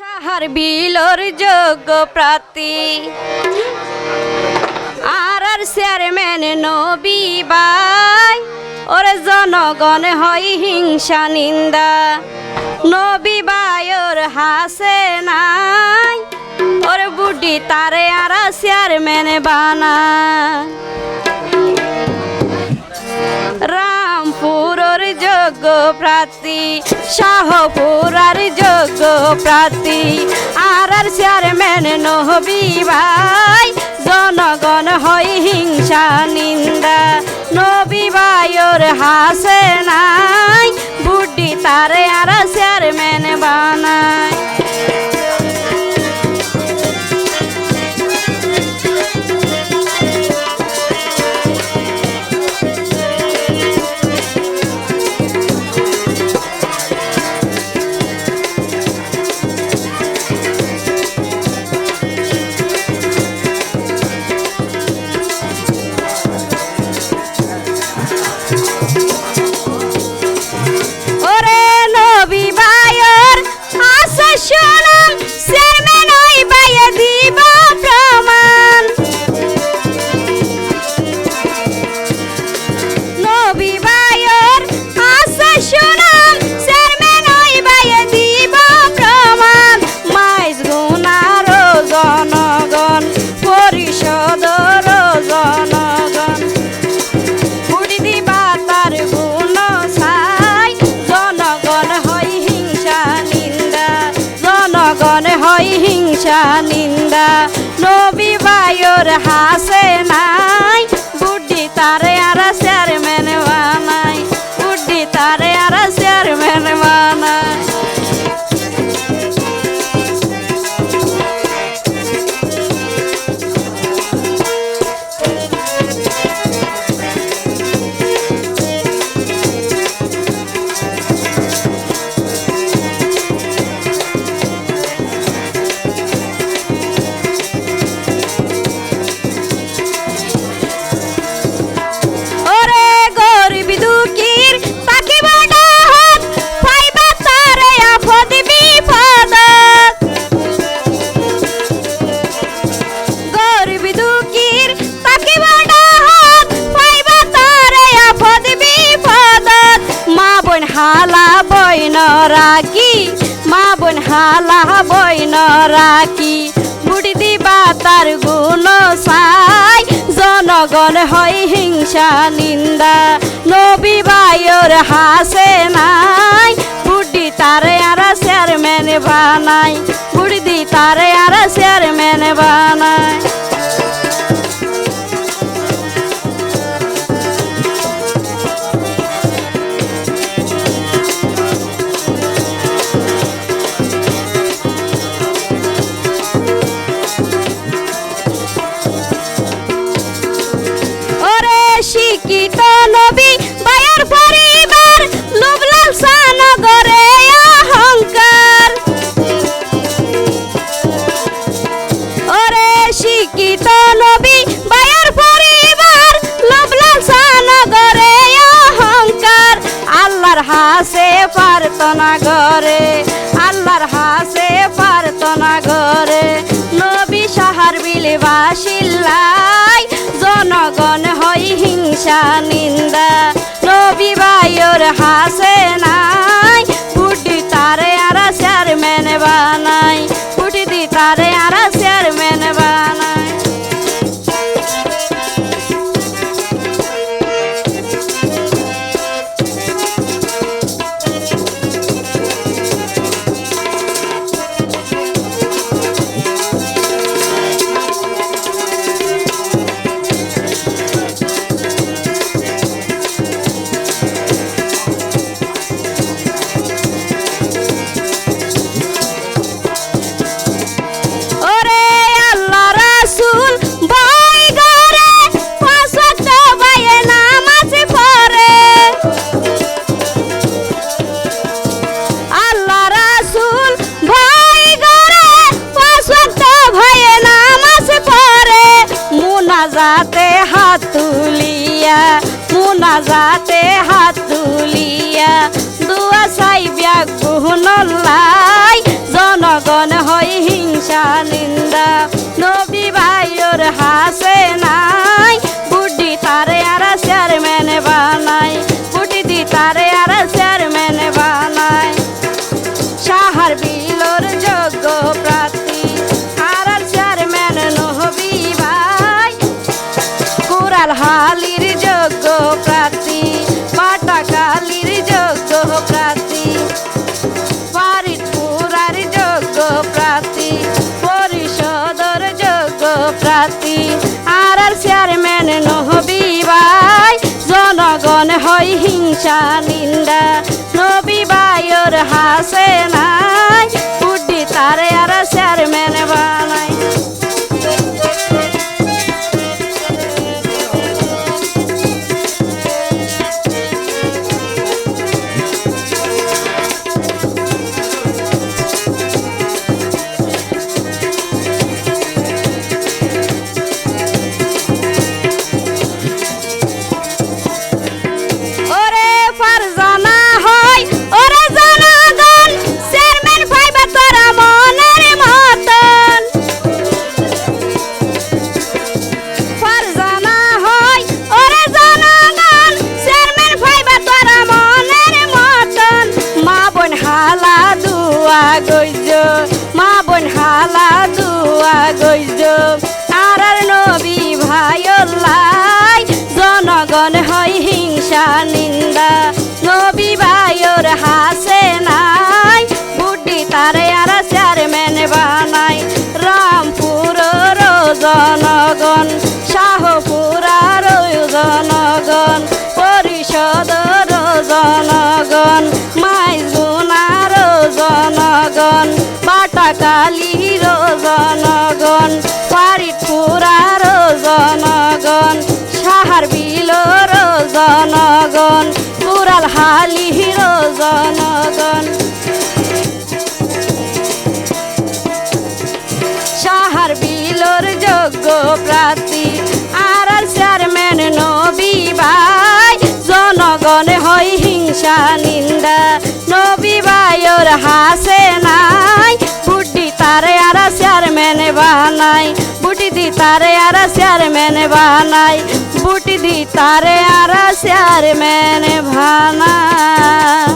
সাহার বিলর যোগ্য প্রার্থী। আর আর চেয়ারম্যান নবী বাই, ওরে জনগণ হয় হিংসা, নিন্দা। নবী বায়র হাসে নাই, ওরে বুডি তারে আর চেয়ারম্যান বানা যোগ্য প্রার্থী শাহপুরার যোগ্য প্রার্থী আর আর চেয়ারম্যান নহবি ভাই, জনগণ হয় হিংসা, নিন্দা। নবী ওর হাসে নাই বুড্ডি তারে আর চেয়ারম্যান বানায়। হিংসা নিন্দা, নবী বায়র হাসে নাই। বুদ্ধি তারে আর চেয়ারম্যান বানাই। বুড্ডি তারে আর চেয়ারম্যান বানাই। বইন রাখি, মা বোন হালা বইন রাখি। বুড়ি দিবা তার গুণ চাই জনগণ হয় হিংসা নিন্দা। নবী বায়র হাসে নাই বুডি তার আর চেয়ারম্যান বানাই। শিক্ষিত নবী বায়ার পরিবার লুবলাল সানগরে অহংকার। ওরে শিক্ষিত নবী বায়ার পরিবার লুবলাল সানগরে অহংকার। আল্লাহর হাসে পারত না গরে আল্লাহর হাসে পারত না গরে নবী সাহার বিলে বাসিল্লাই জনগণ হিংসা নিন্দা নবী বায়র যাতে হাতুলিয়া তুলিয়া, মুনাজাতে হাতুলিয়া দুয়া চাই ব্যাগ কুহনলাই জনগণ হয় হিংসা নিন্দা। নবী ভাইয়র হাত হিংসা নিন্দা নবী বায়োর হাসে না। So he's done. প্রার্থী। আর আর চেয়ারম্যান নবী ভাই, জনগণ হই হিংসা, নিন্দা। নবী ভাইয়ের হাসে নাই বুড্ডি তারে আর চেয়ারম্যান বানাই। বুটি দি তারে আর চেয়ারম্যান বানাই। বুটি দি তারে আর চেয়ারম্যান ভানাই